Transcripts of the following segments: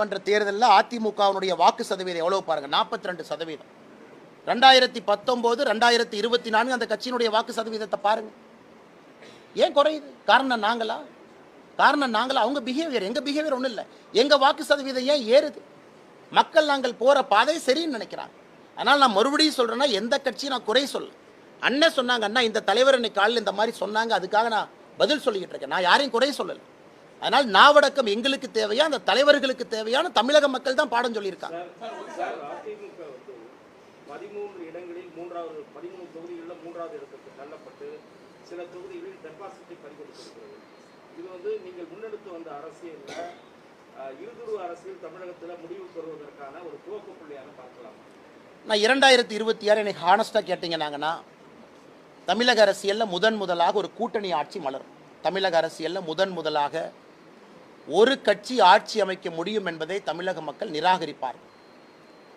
மன்ற தேர்தலில் அதிமுகவினுடைய வாக்கு சதவீதம் எவ்வளவு பாருங்க? நாற்பத்தி ரெண்டு சதவீதம். ரெண்டாயிரத்தி பத்தொம்போது ரெண்டாயிரத்தி இருபத்தி நான்கு அந்த கட்சியினுடைய வாக்கு சதவீதத்தை பாருங்க. ஏன் குறையுது? காரணம் நாங்களா? காரணம் நாங்களா? அவங்க பிஹேவியர் எங்க பிஹேவியர் ஒன்றும் இல்லை. எங்க வாக்கு சதவீதம் ஏன் ஏறுது? மக்கள் நாங்கள் போற பாதை சரின்னு நினைக்கிறாங்க. அதனால் நான் மறுபடியும் சொல்றேன்னா எந்த கட்சியும் நான் குறை சொல்ல. அண்ணன் சொன்னாங்க அண்ணா இந்த தலைவர் இன்னைக்கு காலையில் இந்த மாதிரி சொன்னாங்க அதுக்காக நான் பதில் சொல்லிக்கிட்டு இருக்கேன். நான் யாரையும் குறை சொல்லலை. அதனால் நாவடக்கம் எங்களுக்கு தேவையா அந்த தலைவர்களுக்கு தேவையான தமிழக மக்கள் தான் பாடம் சொல்லியிருக்காங்க. பதிமூன்று இடங்களில் மூன்றாவது பதிமூணு தொகுதிகளில் மூன்றாவது இடத்துக்கு தள்ளப்பட்டு சில தொகுதிகளில் டெபாசிட்டை பறிகொடுத்திருக்கிறது. இது வந்து நீங்கள் முன்னெடுத்து வந்த அரசியலில் இருதுருவ அரசியல் தமிழகத்தில் முடிவு பெறுவதற்கான ஒரு துவக்க புள்ளியாக பார்க்கலாம். நான் இரண்டாயிரத்தி இருபத்தி ஆறு எனக்கு ஹானஸ்டாக கேட்டீங்கன்னாங்கன்னா தமிழக அரசியலில் முதன் முதலாக ஒரு கூட்டணி ஆட்சி மலரும். தமிழக அரசியலில் முதன் முதலாக ஒரு கட்சி ஆட்சி அமைக்க முடியும் என்பதை தமிழக மக்கள் நிராகரிப்பார்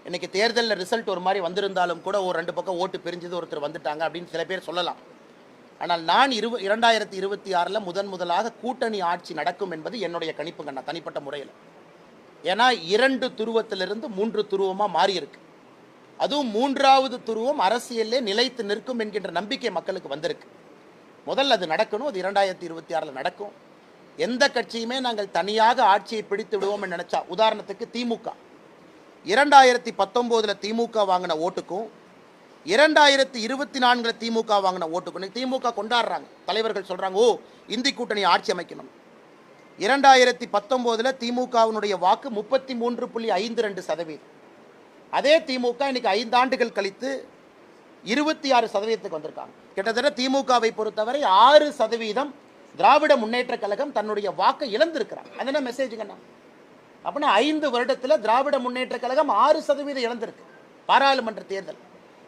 இன்றைக்கி தேர்தலில் ரிசல்ட் ஒரு மாதிரி வந்திருந்தாலும் கூட ஒரு ரெண்டு பக்கம் ஓட்டு பிரிஞ்சது ஒருத்தர் வந்துட்டாங்க அப்படின்னு சில பேர் சொல்லலாம். ஆனால் நான் இரு இரண்டாயிரத்தி இருபத்தி ஆறில் முதன் முதலாக கூட்டணி ஆட்சி நடக்கும் என்பது என்னுடைய கணிப்புங்க நான் தனிப்பட்ட முறையில். ஏன்னா இரண்டு துருவத்திலிருந்து மூன்று துருவமாக மாறியிருக்கு. அதுவும் மூன்றாவது துருவம் அரசியலே நிலைத்து நிற்கும் என்கின்ற நம்பிக்கை மக்களுக்கு வந்திருக்கு. முதல்ல அது நடக்கணும் அது இரண்டாயிரத்தி இருபத்தி ஆறில் நடக்கும். எந்த கட்சியுமே நாங்கள் தனியாக ஆட்சியை பிடித்து விடுவோம்னு நினைச்சா உதாரணத்துக்கு திமுக. இரண்டாயிரத்தி பத்தொம்போதில் திமுக வாங்கின ஓட்டுக்கும் இரண்டாயிரத்தி இருபத்தி நான்கில் திமுக வாங்கின ஓட்டுக்கும் திமுக கொண்டாடுறாங்க. தலைவர்கள் சொல்கிறாங்க ஓ இந்தி கூட்டணி ஆட்சி அமைக்கணும். இரண்டாயிரத்தி பத்தொம்போதில் திமுகவினுடைய வாக்கு முப்பத்தி மூன்று புள்ளி ஐந்து ரெண்டு சதவீதம். அதே திமுக இன்னைக்கு ஐந்தாண்டுகள் கழித்து இருபத்தி ஆறு சதவீதத்துக்கு வந்திருக்காங்க. கிட்டத்தட்ட திமுகவை பொறுத்தவரை ஆறு சதவீதம் திராவிட முன்னேற்ற கழகம் தன்னுடைய வாக்கை இழந்திருக்கிறாங்க அது என்ன மெசேஜுங்கண்ணா அப்படின்னா ஐந்து வருடத்தில் திராவிட முன்னேற்ற கழகம் ஆறு சதவீதம் இழந்திருக்கு பாராளுமன்ற தேர்தல்.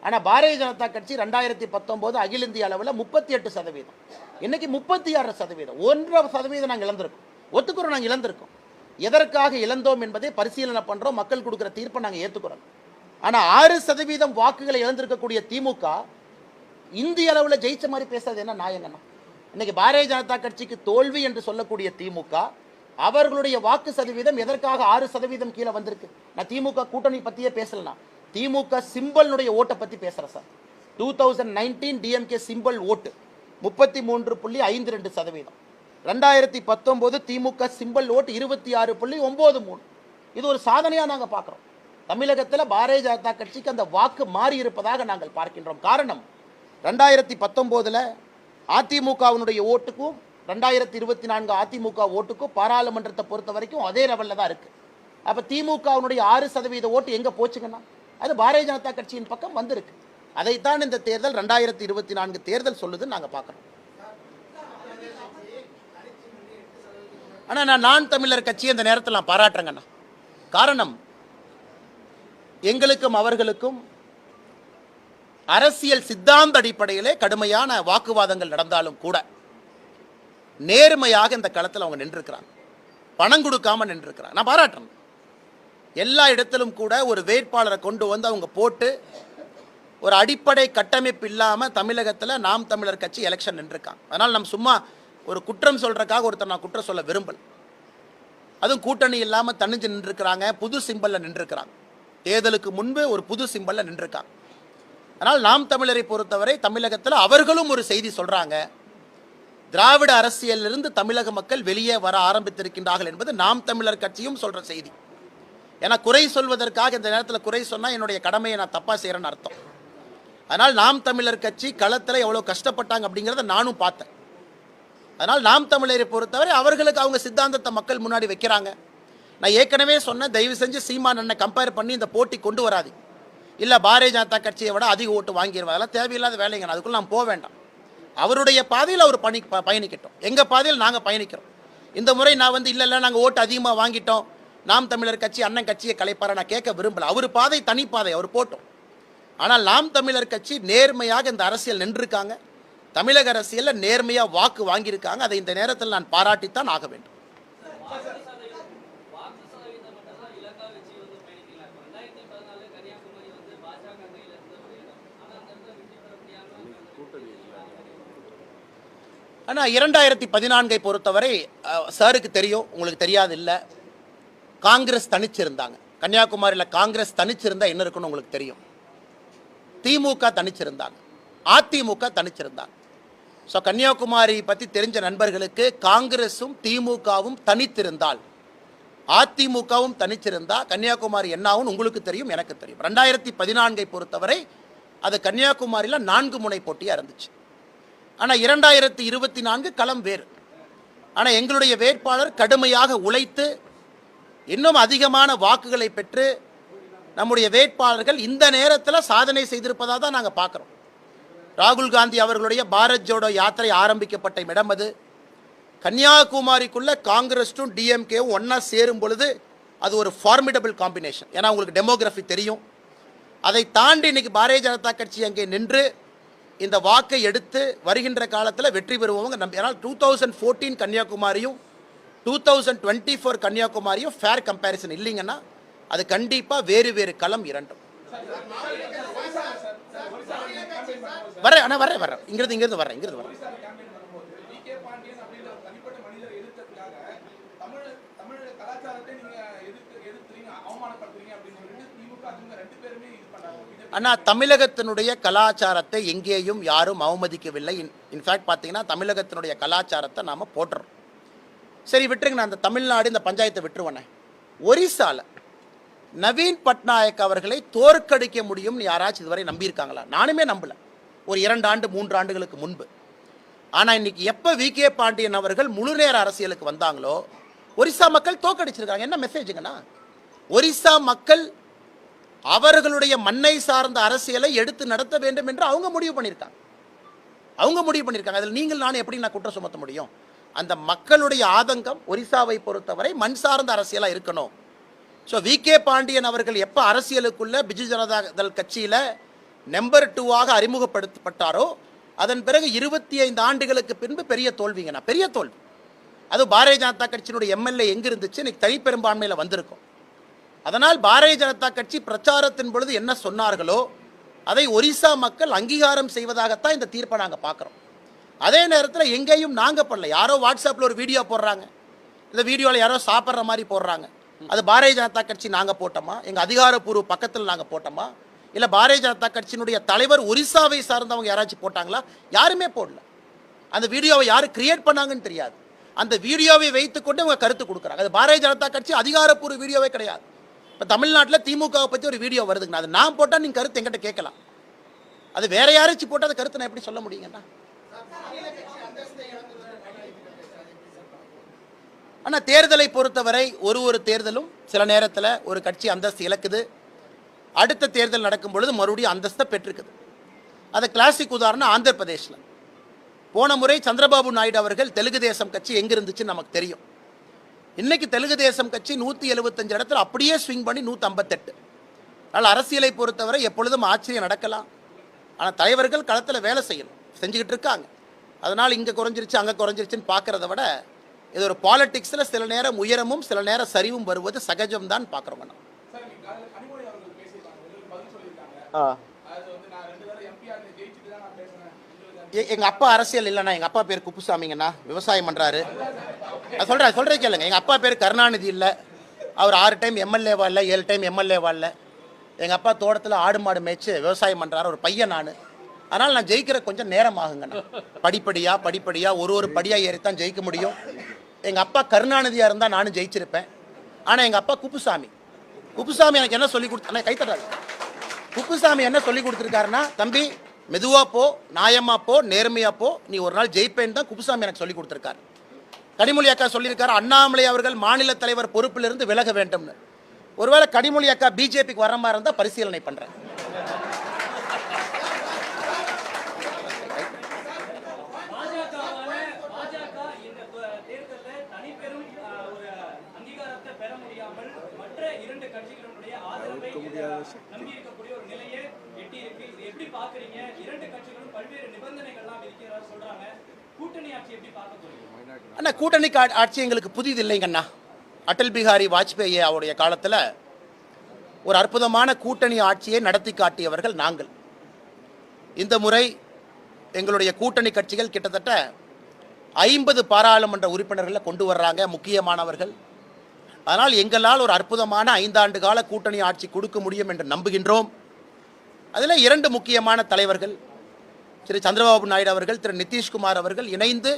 ஆனால் பாரதிய ஜனதா கட்சி ரெண்டாயிரத்தி பத்தொம்போது அகில இந்திய அளவில் முப்பத்தி எட்டு சதவீதம். இன்னைக்கு முப்பத்தி ஆறு சதவீதம். ஒன்றரை சதவீதம் நாங்கள் இழந்திருக்கோம். ஒத்துக்கிறோம் நாங்கள் இழந்திருக்கோம். எதற்காக இழந்தோம் என்பதை பரிசீலனை பண்ணுறோம் மக்கள் கொடுக்குற தீர்ப்பை நாங்கள் ஏற்றுக்கிறோம் ஆனால் ஆறு சதவீதம் வாக்குகளை இழந்திருக்கக்கூடிய திமுக இந்திய அளவில் ஜெயிச்ச மாதிரி பேசுறது என்ன நியாயங்கண்ணா இன்னைக்கு பாரதிய ஜனதா கட்சிக்கு தோல்வி என்று சொல்லக்கூடிய திமுக அவர்களுடைய வாக்கு சதவீதம் எதற்காக ஆறு சதவீதம் கீழே வந்திருக்கு? நான் திமுக கூட்டணி பற்றியே பேசலனா திமுக சிம்பல்னுடைய ஓட்டை பற்றி பேசுகிறேன் sir. Two thousand nineteen DMK symbol ஓட்டு முப்பத்தி மூன்று புள்ளி ஐந்து ரெண்டு சதவீதம். ரெண்டாயிரத்தி பத்தொம்போது திமுக சிம்பல் ஓட்டு இருபத்தி ஆறு புள்ளி ஒம்பது மூணு. இது ஒரு சாதனையாக நாங்கள் பார்க்குறோம் தமிழகத்தில் பாரதிய ஜனதா கட்சிக்கு அந்த வாக்கு மாறி இருப்பதாக நாங்கள் பார்க்கின்றோம். காரணம் ரெண்டாயிரத்தி பத்தொம்போதில் அதிமுகவினுடைய ஓட்டுக்கும் ரெண்டாயிரத்தி இருபத்தி நான்கு அதிமுக ஓட்டுக்கும் பாராளுமன்றத்தை பொறுத்த வரைக்கும் அதே லெவலில் தான் இருக்குது அப்போ திமுகவினுடைய ஆறு சதவீத ஓட்டு எங்கே போச்சுங்கன்னா அது பாரதிய ஜனதா கட்சியின் பக்கம் வந்திருக்கு. அதைத்தான் இந்த தேர்தல் ரெண்டாயிரத்தி இருபத்தி நான்கு தேர்தல் சொல்லுதுன்னு நாங்கள் பார்க்குறோம் ஆனால் நான் நான் தமிழர் கட்சியை இந்த நேரத்தில் நான் பாராட்டுறேங்கண்ணா. காரணம் எங்களுக்கும் அவர்களுக்கும் அரசியல் சித்தாந்த அடிப்படையிலே கடுமையான வாக்குவாதங்கள் நடந்தாலும் கூட நேர்மையாக இந்த களத்தில் அவங்க நின்றுருக்கிறாங்க. பணம் கொடுக்காம நின்றுருக்கிறாங்க. நான் பாராட்டுறேன் எல்லா இடத்திலும் கூட ஒரு வேட்பாளரை கொண்டு வந்து அவங்க போட்டு ஒரு அடிப்படை கட்டமைப்பு இல்லாமல் தமிழகத்தில் நாம் தமிழர் கட்சி எலெக்ஷன் நின்றுருக்காங்க. அதனால் நம்ம சும்மா ஒரு குற்றம் சொல்கிறக்காக ஒருத்தர் நான் குற்றம் சொல்ல விரும்பல. அதுவும் கூட்டணி இல்லாமல் தனிஞ்சு நின்றுருக்கிறாங்க. புது சிம்பலில் நின்றுருக்கிறாங்க. தேர்தலுக்கு முன்பு ஒரு புது சிம்பலில் நின்றுருக்காங்க. அதனால் நாம் தமிழரை பொறுத்தவரை தமிழகத்தில் அவர்களும் ஒரு செய்தி சொல்கிறாங்க திராவிட அரசியலிருந்து தமிழக மக்கள் வெளியே வர ஆரம்பித்திருக்கின்றார்கள் என்பது நாம் தமிழர் கட்சியும் சொல்கிற செய்தி. ஏன்னா குறை சொல்வதற்காக இந்த நேரத்தில் குறை சொன்னால் என்னுடைய கடமையை நான் தப்பாக செய்கிறேன்னு அர்த்தம். அதனால் நாம் தமிழர் கட்சி களத்தில் எவ்வளோ கஷ்டப்பட்டாங்க அப்படிங்கிறத நானும் பார்த்தேன். அதனால் நாம் தமிழரை பொறுத்தவரை அவர்களுக்கு அவங்க சித்தாந்தத்தை மக்கள் முன்னாடி வைக்கிறாங்க. நான் ஏற்கனவே சொன்னேன் தயவு செஞ்சு சீமான் அண்ணன் கம்பேர் பண்ணி இந்த போட்டி கொண்டு வராது இல்லை பாரதிய ஜனதா கட்சியை விட அதிக ஓட்டு வாங்கிடுவாங்க அதெல்லாம் தேவையில்லாத வேலைங்க. நான் அதுக்குள்ள நான் போக வேண்டாம். அவருடைய பாதையில் அவர் பணி ப- பயணிக்கட்டும். எங்கள் பாதையில் நாங்கள் பயணிக்கிறோம். இந்த முறை நான் வந்து இல்லை இல்லை நாங்கள் ஓட்டு அதிகமாக வாங்கிட்டோம். நாம் தமிழர் கட்சி அண்ணன் கட்சியை கலைப்பார? நான் கேட்க விரும்பல. அவர் பாதை தனி பாதை அவர் போட்டோம். ஆனால் நாம் தமிழர் கட்சி நேர்மையாக இந்த அரசியல் நின்றுருக்காங்க. தமிழக அரசியலில் நேர்மையாக வாக்கு வாங்கியிருக்காங்க. அதை இந்த நேரத்தில் நான் பாராட்டித்தான் ஆக வேண்டும் வாக்கு சதவீதம் மட்டும் தான் இலக்கா வச்சு வந்து பயணிக்கலாம் இப்போ ரெண்டாயிரத்தி பதினாலு கன்னியாகுமரி வந்து பாஜக கையில் இருந்த ஒரு இடம் ஆனால் அந்த இடத்துல வெற்றி பெற முடியாமல் ஆனால் இரண்டாயிரத்தி பதினான்கை பொறுத்தவரை சாருக்கு தெரியும் உங்களுக்கு தெரியாது இல்லை. காங்கிரஸ் தனிச்சிருந்தாங்க. கன்னியாகுமரியில் காங்கிரஸ் தனிச்சிருந்தால் என்ன இருக்குன்னு உங்களுக்கு தெரியும். திமுக தனிச்சிருந்தாங்க. அதிமுக தனிச்சிருந்தாங்க. ஸோ கன்னியாகுமரி பற்றி தெரிஞ்ச நண்பர்களுக்கு காங்கிரஸும் திமுகவும் தனித்திருந்தால் அதிமுகவும் தனிச்சிருந்தால் கன்னியாகுமரி என்னாகும் உங்களுக்கு தெரியும் எனக்கு தெரியும். ரெண்டாயிரத்தி பதினான்கை பொறுத்தவரை அது கன்னியாகுமரியில் நான்கு முனை போட்டியாக இருந்துச்சு. ஆனால் இரண்டாயிரத்தி இருபத்தி நான்கு களம் வேறு. ஆனால் எங்களுடைய வேட்பாளர் கடுமையாக உழைத்து இன்னும் அதிகமான வாக்குகளை பெற்று நம்முடைய வேட்பாளர்கள் இந்த நேரத்தில் சாதனை செய்திருப்பதாக தான் நாங்கள் பார்க்குறோம் ராகுல் காந்தி அவர்களுடைய பாரத் ஜோடோ யாத்திரை ஆரம்பிக்கப்பட்ட இடம் அது. கன்னியாகுமரிக்குள்ள காங்கிரஸும் டிஎம்கேவும் ஒன்றா சேரும் பொழுது அது ஒரு ஃபார்மிடபிள் காம்பினேஷன் ஏன்னா உங்களுக்கு டெமோகிராஃபி தெரியும். அதை தாண்டி இன்னைக்கு பாரதிய ஜனதா கட்சி அங்கே நின்று இந்த வாக்கை எடுத்து வருகின்ற காலத்தில் வெற்றி பெறுவோங்க நம்ப ஏன்னா டூ தௌசண்ட் ஃபோர்டீன் கன்னியாகுமரியும் டூ தௌசண்ட் டுவெண்ட்டி ஃபோர் கன்னியாகுமரியும் ஃபேர் கம்பேரிசன் இல்லைங்கன்னா அது கண்டிப்பாக வேறு வேறு களம் இரண்டும். வரேன் ஆனால் வரேன் வரேன். இங்கிருந்து இங்கிருந்து வரேன் இங்கிருந்து வரேன் வி கே பாண்டியன் அப்படின்ற ஒரு தனிப்பட்ட மனிதரை எதிர்த்ததுக்காக தமிழ் தமிழ் கலாச்சாரத்தை நீங்க எதிர்த்து எதிர்த்துறீங்க அவமானப்படுத்துறீங்க அப்படின்னு சொல்லிட்டு திமுக அதிமுக ரெண்டு பேருமே இது பண்ணாங்க இது ஆனால் தமிழகத்தினுடைய கலாச்சாரத்தை எங்கேயும் யாரும் அவமதிக்கவில்லை. இன் இன்ஃபேக்ட் பார்த்தீங்கன்னா தமிழகத்தினுடைய கலாச்சாரத்தை நாம் போட்டுறோம் சரி விட்டுருங்க நான் அந்த தமிழ்நாடு இந்த பஞ்சாயத்தை விட்டுருவேனே ஒரிசால நவீன் பட்நாயக் அவர்களை தோற்கடிக்க முடியும்னு யாராச்சும் இதுவரை நம்பியிருக்காங்களா? நானுமே நம்பல. ஒரு இரண்டு ஆண்டு மூன்று ஆண்டுகளுக்கு முன்பு. ஆனால் இன்னைக்கு எப்போ வி. கே. பாண்டியன் அவர்கள் முழு நேர அரசியலுக்கு வந்தாங்களோ ஒரிசா மக்கள் தோற்கடிச்சிருக்காங்க. என்ன மெசேஜுங்கண்ணா ஒரிசா மக்கள் அவர்களுடைய மண்ணை சார்ந்த அரசியலை எடுத்து நடத்த வேண்டும் என்று அவங்க முடிவு பண்ணியிருக்காங்க. அவங்க முடிவு பண்ணியிருக்காங்க. அதில் நீங்கள் நான் எப்படி நான் குற்றம் சுமத்த முடியும்? அந்த மக்களுடைய ஆதங்கம் ஒரிசாவை பொறுத்தவரை மண் சார்ந்த அரசியலாக இருக்கணும். ஸோ வி கே பாண்டியன் அவர்கள் எப்போ அரசியலுக்குள்ள பிஜு ஜனதா தள் கட்சியில் நம்பர் டூவாக அறிமுகப்படுத்தப்பட்டாரோ அதன் பிறகு இருபத்தி ஐந்து ஆண்டுகளுக்கு பின்பு பெரிய தோல்விங்கண்ணா பெரிய தோல்வி. அது பாரதிய ஜனதா கட்சியினுடைய எம்எல்ஏ எங்கே இருந்துச்சு? இன்னைக்கு தனிப்பெரும்பான்மையில் வந்திருக்கும். அதனால் பாரதிய ஜனதா கட்சி பிரச்சாரத்தின் பொழுது என்ன சொன்னார்களோ அதை ஒரிசா மக்கள் அங்கீகாரம் செய்வதாகத்தான் இந்த தீர்ப்பை நாங்கள் பார்க்குறோம். அதே நேரத்தில் எங்கேயும் நாங்கள் பண்ணல யாரோ வாட்ஸ்அப்பில் ஒரு வீடியோ போடுறாங்க. இந்த வீடியோவில் யாரோ சாப்பிட்ற மாதிரி போடுறாங்க. அது பாரதிய ஜனதா கட்சி நாங்கள் போட்டோமா? எங்கள் அதிகாரப்பூர்வ பக்கத்தில் நாங்கள் போட்டோமா? இல்லை பாரதிய ஜனதா கட்சியினுடைய தலைவர் ஒரிசாவை சார்ந்தவங்க யாராச்சும் போட்டாங்களா? யாருமே போடல. அந்த வீடியோவை யார் கிரியேட் பண்ணாங்கன்னு தெரியாது. அந்த வீடியோவை வைத்துக்கொண்டு அவங்க கருத்து கொடுக்குறாங்க. அது பாரதிய ஜனதா கட்சி அதிகாரப்பூர்வ வீடியோவே கிடையாது. இப்போ தமிழ்நாட்டில் திமுகவை பற்றி ஒரு வீடியோ வருதுங்கண்ணா. அது நான் போட்டால் நீங்கள் கருத்து எங்கிட்ட கேட்கலாம். அது வேற யாராச்சும் போட்டால் அந்த கருத்தை நான் எப்படி சொல்ல முடியுங்கண்ணா? ஆனால் தேர்தலை பொறுத்தவரை ஒரு ஒரு தேர்தலும் சில நேரத்தில் ஒரு கட்சி அந்தஸ்து இழக்குது. அடுத்த தேர்தல் நடக்கும் பொழுது மறுபடியும் அந்தஸ்தை பெற்றிருக்குது. அது கிளாசிக் உதாரணம் ஆந்திர பிரதேசில் போன முறை சந்திரபாபு நாயுடு அவர்கள் தெலுங்கு தேசம் கட்சி எங்கே இருந்துச்சுன்னு நமக்கு தெரியும். இன்னைக்கு தெலுங்கு தேசம் கட்சி நூற்றி எழுபத்தஞ்சு இடத்துல அப்படியே ஸ்விங் பண்ணி நூற்றி ஐம்பத்தெட்டு அதனால் அரசியலை பொறுத்தவரை எப்பொழுதும் ஆச்சரியம் நடக்கலாம். ஆனால் தலைவர்கள் களத்தில் வேலை செய்யணும். செஞ்சுக்கிட்டு இருக்காங்க. அதனால் இங்கே குறைஞ்சிருச்சு அங்கே குறைஞ்சிருச்சுன்னு பார்க்கறத விட இது ஒரு பாலிடிக்ஸில் சில நேரம் உயரமும் சில நேரம் சரிவும் வருவது சகஜம் தான் பார்க்குறோங்க நம்ம. சார் நீங்க அதுல கனிமொழி அவர்கள் பேசியிருக்காங்க உங்களுக்கு பதில் சொல்லியிருக்காங்க அது வந்து நான் ரெண்டு தடவை எம்பிஆர் ஜெயிச்சுட்டு தான் நான் பேசுனேன் உங்களுக்கு எ- எங்க அப்பா அரசியல் இல்லைண்ணா எங்க அப்பா பேர் குப்புசாமிங்கண்ணா. விவசாயம் பண்றாரு. நான் சொல்றேன் சொல்றேன் கேளுங்க. எங்க அப்பா பேர் கருணாநிதி இல்லை. அவர் ஆறு டைம் எம்எல்ஏவா இல்லை ஏழு டைம் எம்எல்ஏவா இல்லை. எங்க அப்பா தோட்டத்தில் ஆடு மாடு மேய்ச்சு விவசாயம் பண்றாரு. ஒரு பையன் நான். அதனால் நான் ஜெயிக்கிற கொஞ்சம் நேரம் ஆகுங்கண்ணா. படிப்படியா படிப்படியா ஒரு ஒரு படியா ஏறித்தான் ஜெயிக்க முடியும். எங்க அப்பா கருணாநிதியா இருந்தா நானும் ஜெயிச்சிருப்பேன். ஆனா எங்க அப்பா குப்புசாமி. குப்புசாமி எனக்கு என்ன சொல்லி கொடுத்தா கைத்தட்டாரு குப்புசாமி என்ன சொல்லி கொடுத்துருக்காருன்னா தம்பி மெதுவாக போ நியாயமாக போ நேர்மையாக போ. நீ ஒரு நாள் ஜெயிப்பேன்னு தான் குப்புசாமி எனக்கு சொல்லி கொடுத்துருக்காரு. கனிமொழி அக்கா சொல்லியிருக்காரு அண்ணாமலை அவர்கள் மாநில தலைவர் பொறுப்பிலிருந்து விலக வேண்டும்னு. ஒருவேளை கனிமொழி அக்கா பிஜேபிக்கு வர மாதிரி இருந்தால் பரிசீலனை பண்ணுறேன் பாஜகவால பாஜக இந்த த- தேர்தல்ல தனிப்பெரும் ஆஹ், ஒரு அங்கீகாரத்தை பெற முடியாமல் மற்ற இரண்டு கட்சிகளுடைய ஆதரவை இத நம்பி இருக்கக்கூடிய ஒரு நிலையை எட்டி இருக்கு இது எப்படி பாக்குறீங்க இரண்டு கட்சிகளும் பல்வேறு நிபந்தனைகள்லாம் விதிக்கிறதா சொல்றாங்க. கூட்டணி ஆட்சி எப்படி பார்க்க போறீங்க? அண்ணா கூட்டணி கா- ஆட்சி எங்களுக்கு புதிது இல்லைங்கண்ணா அடல் பிகாரி வாஜ்பேயி அவருடைய காலத்தில் ஒரு அற்புதமான கூட்டணி ஆட்சியை நடத்தி காட்டியவர்கள் நாங்கள். இந்த முறை எங்களுடைய கூட்டணி கட்சிகள் கிட்டத்தட்ட ஐம்பது பாராளுமன்ற உறுப்பினர்களை கொண்டு வர்றாங்க முக்கியமானவர்கள். அதனால் எங்களால் ஒரு அற்புதமான ஐந்தாண்டு கால கூட்டணி ஆட்சி கொடுக்க முடியும் என்று நம்புகின்றோம். அதில் இரண்டு முக்கியமான தலைவர்கள் திரு சந்திரபாபு நாயுடு அவர்கள் திரு நிதிஷ்குமார் அவர்கள் இணைந்து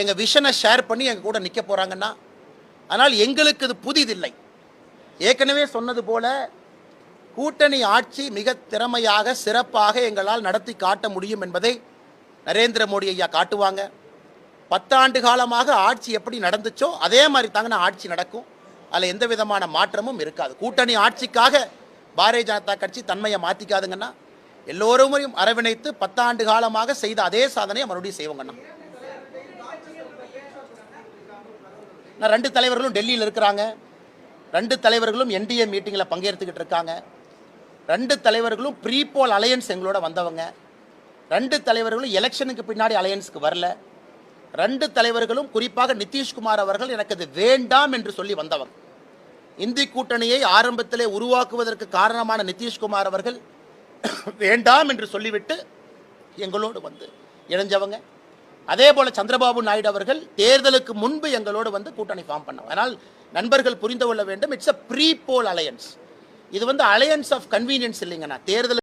எங்கள் விஷனை ஷேர் பண்ணி எங்கள் கூட நிற்க போகிறாங்கன்னா ஆனால் எங்களுக்கு இது புதிதில்லை. ஏற்கனவே சொன்னது போல கூட்டணி ஆட்சி மிக திறமையாக சிறப்பாக எங்களால் நடத்தி காட்ட முடியும் என்பதை நரேந்திர மோடி ஐயா காட்டுவாங்க. பத்தாண்டு காலமாக ஆட்சி எப்படி நடந்துச்சோ அதே மாதிரி தாங்க ஆட்சி நடக்கும். அதில் எந்த விதமான மாற்றமும் இருக்காது. கூட்டணி ஆட்சிக்காக பாரதிய ஜனதா கட்சி தன்மையை மாற்றிக்காதுங்கன்னா எல்லோருமையும் அரவணைத்து பத்தாண்டு காலமாக செய்த அதே சாதனையை மறுபடியும் செய்வோங்கண்ணா. நான் ரெண்டு தலைவர்களும் டெல்லியில் இருக்கிறாங்க. ரெண்டு தலைவர்களும் என்டிஏ மீட்டிங்கில் பங்கேற்றுக்கிட்டு இருக்காங்க. ரெண்டு தலைவர்களும் ப்ரீபோல் அலையன்ஸ் எங்களோட வந்தவங்க. ரெண்டு தலைவர்களும் எலெக்ஷனுக்கு பின்னாடி அலையன்ஸ்க்கு வரல. ரெண்டு தலைவர்களும் குறிப்பாக நிதிஷ்குமார் அவர்கள் எனக்கு அது வேண்டாம் என்று சொல்லி வந்தவங்க. இந்தி கூட்டணியை ஆரம்பத்திலே உருவாக்குவதற்கு காரணமான நிதிஷ்குமார் அவர்கள் வேண்டாம் என்று சொல்லிவிட்டு எங்களோடு வந்து இணைஞ்சவங்க. அதே போல சந்திரபாபு நாயுடு அவர்கள் தேர்தலுக்கு முன்பு எங்களோடு வந்து கூட்டணி ஃபார்ம் பண்ணவங்க அதனால் நண்பர்கள் புரிந்து கொள்ள வேண்டும். It's a pre poll alliance இது வந்து அலையன்ஸ் ஆஃப் கன்வீனியன்ஸ் இல்லைங்கண்ணா. தேர்தல்